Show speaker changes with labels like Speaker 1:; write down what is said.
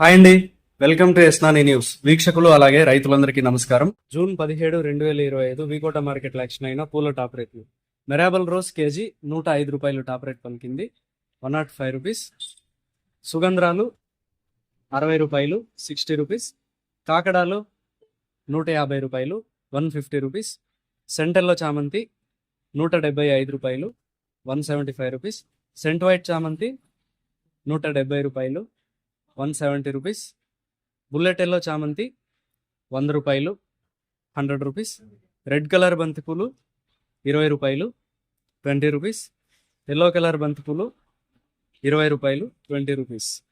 Speaker 1: Hi అండి. Welcome to ఎస్నాని news. వీక్షకులు అలాగే రైతులందరికీ నమస్కారం. జూన్ పదిహేడు రెండు వేల ఇరవై ఐదు వికోట మార్కెట్ యాక్షన్ అయిన పూల టాప్ రేట్లు. మెరాబల్ రోజ్ కేజీ నూట ఐదు రూపాయలు టాప్ రేట్ పలికింది. One nought five rupees. సుగంధ్రాలు అరవై రూపాయలు సిక్స్టీ రూపీస్. కాకడాలు నూట యాభై రూపాయలు వన్ ఫిఫ్టీ రూపీస్. సెంటర్లో చామంతి నూట డెబ్బై ఐదు రూపాయలు one seventy five rupees. Scent white చామంతి నూట డెబ్బై రూపాయలు one seventy rupees. Bullet yellow చామంతి వంద రూపాయలు. Hundred rupees. రెడ్ కలర్ బంతిపూలు ఇరవై రూపాయలు. Twenty rupees. ఎల్లో కలర్ బంతిపూలు ఇరవై రూపాయలు. Twenty rupees.